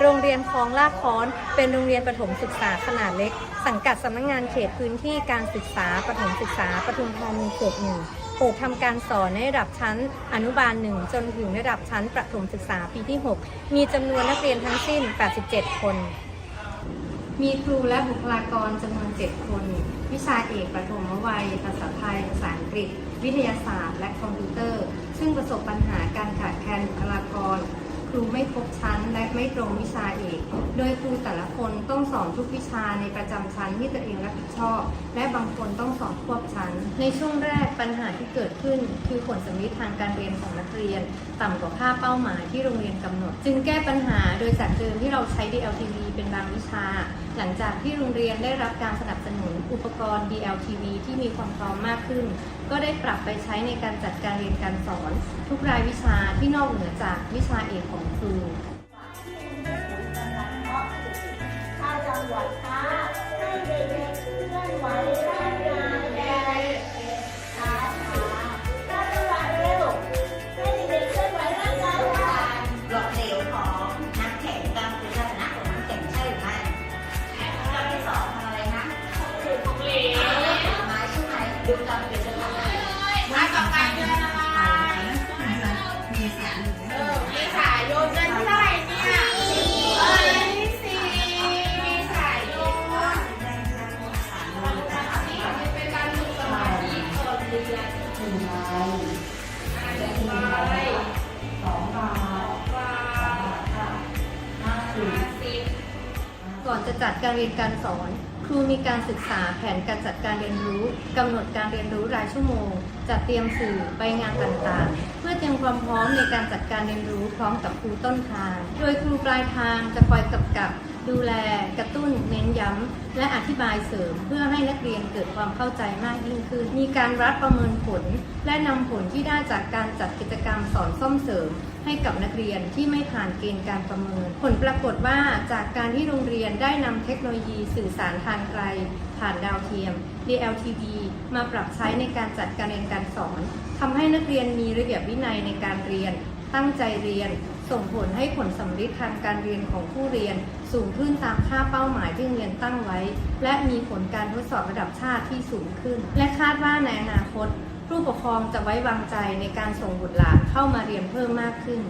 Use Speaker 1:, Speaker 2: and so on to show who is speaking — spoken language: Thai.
Speaker 1: โรงเรียนคลองลากค้อน เป็นโรงเรียนประถมศึกษาขนาดเล็ก สังกัดสำนักงานเขตพื้นที่การศึกษาประถมศึกษาปทุมธานีเขตหนึ่งเปิดทำการสอนในระดับชั้นอนุบาลหนึ่งจนถึงระดับชั้นประถมศึกษาปีที่ 6 มีจำนวนนักเรียนทั้งสิ้น 87 คน มีครูและบุคลากรจำนวน 7 คน วิชาเอกประถมวัย ภาษาไทย ภาษาอังกฤษ วิทยาศาสตร์ และคอมพิวเตอร์ ซึ่งประสบปัญหาการขาดแคลนบุคลาก รูไม่ครบชั้นและไม่ตรงวิชาเอก โดยครูแต่ละคนต้องสอนทุกวิชาในประจำชั้นที่ตัวเองรับผิดชอบ และบางคนต้องสอนควบชั้น ในช่วงแรกปัญหาที่เกิดขึ้น คือผลสำลิทางการเรียนของนักเรียน ต่ำกว่าค่าเป้าหมายที่โรงเรียนกำหนด จึงแก้ปัญหาโดยจากเดิมที่เราใช้ DLTV เป็นบางวิชา หลังจากที่โรงเรียนได้รับการสนับสนุนอุปกรณ์ DLTV ที่มีความพร้อมมากขึ้น ก็ได้ปรับไปใช้ในการจัดการเรียนการสอน ทุกรายวิชาที่นอกเหนือจากวิชาเอกของครู
Speaker 2: นหนึ่ง
Speaker 3: ใบ
Speaker 2: อ่านไป
Speaker 3: สองใบ
Speaker 2: วา
Speaker 3: ห้าสิบ
Speaker 2: ห้าสิบ
Speaker 1: ก่อนจะจัดการเรียนการสอน ครูมีการศึกษาแผนการจัดการเรียนรู้กำหนดการเรียนรู้รายชั่วโมง จัดเตรียมสื่อใบงานต่างๆ เพื่อเตรียมความพร้อมในการจัดการเรียนรู้พร้อมกับครูต้นทาง โดยครูปลายทางจะคอยกำกับ ดูแลกระตุ้นเน้นย้ำ และอธิบายเสริมเพื่อให้นักเรียนเกิดความเข้าใจมากยิ่งขึ้น มีการวัดประเมินผล และนำผลที่ได้จากการจัดกิจกรรมสอนซ่อมเสริม ให้กับนักเรียนที่ไม่ผ่านเกณฑ์การประเมิน ผลปรากฏว่าจากการที่โรงเรียนได้นำเทคโนโลยีสื่อสารทางไกล ผ่านดาวเทียม DLTV มาปรับใช้ในการจัดการเรียนการสอนทำให้นักเรียนมีระเบียบวินัยในการเรียน ตั้งใจเรียน ส่งผลให้ผลสัมฤทธิ์ทางการเรียนของผู้เรียนสูงขึ้นตามค่าเป้าหมายที่โรงเรียนตั้งไว้ และมีผลการทดสอบระดับชาติที่สูงขึ้น และคาดว่าในอนาคต ผู้ปกครองจะไว้วางใจในการส่งบุตรหลานเข้ามาเรียนเพิ่มมากขึ้น